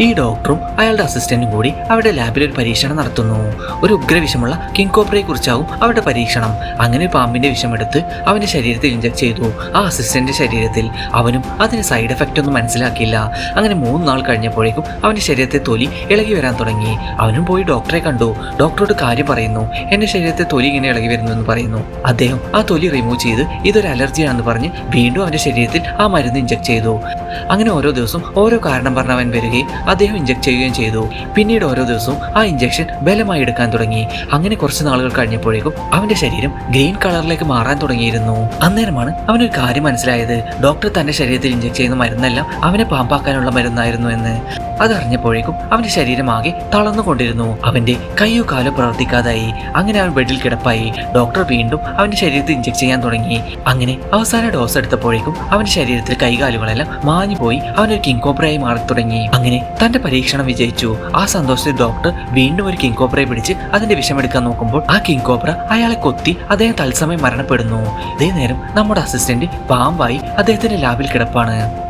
ഈ ഡോക്ടറും അയാളുടെ അസിസ്റ്റന്റും കൂടി അവരുടെ ലാബിൽ ഒരു പരീക്ഷണം നടത്തുന്നു. ഒരു ഉഗ്രവിഷമുള്ള കിങ് കോബ്രയെ കുറിച്ചാവും അവരുടെ പരീക്ഷണം. അങ്ങനെ പാമ്പിന്റെ വിഷമെടുത്ത് അവന്റെ ശരീരത്തിൽ ഇഞ്ചക്ട് ചെയ്തു. ആ അസിസ്റ്റന്റ് ശരീരത്തിൽ അവനും അതിന് സൈഡ് എഫക്റ്റ് ഒന്നും മനസ്സിലാക്കിയില്ല. അങ്ങനെ മൂന്ന് നാൾ കഴിഞ്ഞപ്പോഴേക്കും അവന്റെ ശരീരത്തെ തൊലി ഇളകി വരാൻ തുടങ്ങി. അവനും പോയി ഡോക്ടറെ കണ്ടു. ഡോക്ടറോട് കാര്യം പറയുന്നു. എന്റെ ശരീരത്തെ തൊലി ഇങ്ങനെ ഇളകി വരുന്നു എന്ന് പറയുന്നു. അദ്ദേഹം ആ തൊലി റിമൂവ് ചെയ്ത് ഇതൊരു അലർജിയാണെന്ന് പറഞ്ഞ് വീണ്ടും അവന്റെ ശരീരത്തിൽ ആ മരുന്ന് ഇഞ്ചക്ട് ചെയ്തു. അങ്ങനെ ഓരോ ദിവസവും ഓരോ കാരണം പറഞ്ഞ് അവൻ വരികയും അദ്ദേഹം ഇഞ്ചക്ട് ചെയ്യുകയും ചെയ്തു. പിന്നീട് ഓരോ ദിവസവും ആ ഇഞ്ചക്ഷൻ ബലമായി എടുക്കാൻ തുടങ്ങി. അങ്ങനെ കുറച്ച് നാളുകൾ കഴിഞ്ഞപ്പോഴേക്കും അവന്റെ ശരീരം ഗ്രീൻ കളറിലേക്ക് മാറാൻ തുടങ്ങിയിരുന്നു. അന്നേരമാണ് അവനൊരു കാര്യം മനസ്സിലായത്. ഡോക്ടർ തന്റെ ശരീരത്തിൽ ഇഞ്ചക്ട് ചെയ്യുന്ന മരുന്നെല്ലാം അവനെ പാമ്പാക്കാനുള്ള മരുന്നായിരുന്നു എന്ന്. അതറിഞ്ഞപ്പോഴേക്കും അവന്റെ ശരീരം ആകെ തളർന്നുകൊണ്ടിരുന്നു. അവന്റെ കയ്യോ കാലോ പ്രവർത്തിക്കാതായി. അങ്ങനെ അവൻ ബെഡിൽ കിടപ്പായി. ഡോക്ടർ വീണ്ടും അവന്റെ ശരീരത്തിൽ ഇഞ്ചക്ട് ചെയ്യാൻ തുടങ്ങി. അങ്ങനെ അവസാന ഡോസ് എടുത്തപ്പോഴേക്കും അവന്റെ ശരീരത്തിൽ കൈകാലുകളെല്ലാം മാഞ്ഞു പോയി അവനൊരു കിങ്കോപ്രയായി മാറി തുടങ്ങി അങ്ങനെ തന്റെ പരീക്ഷണം വിജയിച്ചു. ആ സന്തോഷത്തിൽ ഡോക്ടർ വീണ്ടും ഒരു കിങ് കോബ്രയെ പിടിച്ച് അതിന്റെ വിഷമെടുക്കാൻ നോക്കുമ്പോൾ ആ കിങ് കോബ്ര അയാളെ കൊത്തി അദ്ദേഹം തത്സമയം മരണപ്പെടുന്നു. ഇതേ നേരം നമ്മുടെ അസിസ്റ്റന്റ് പാമ്പായി അദ്ദേഹത്തിന്റെ ലാബിൽ കിടപ്പാണ്.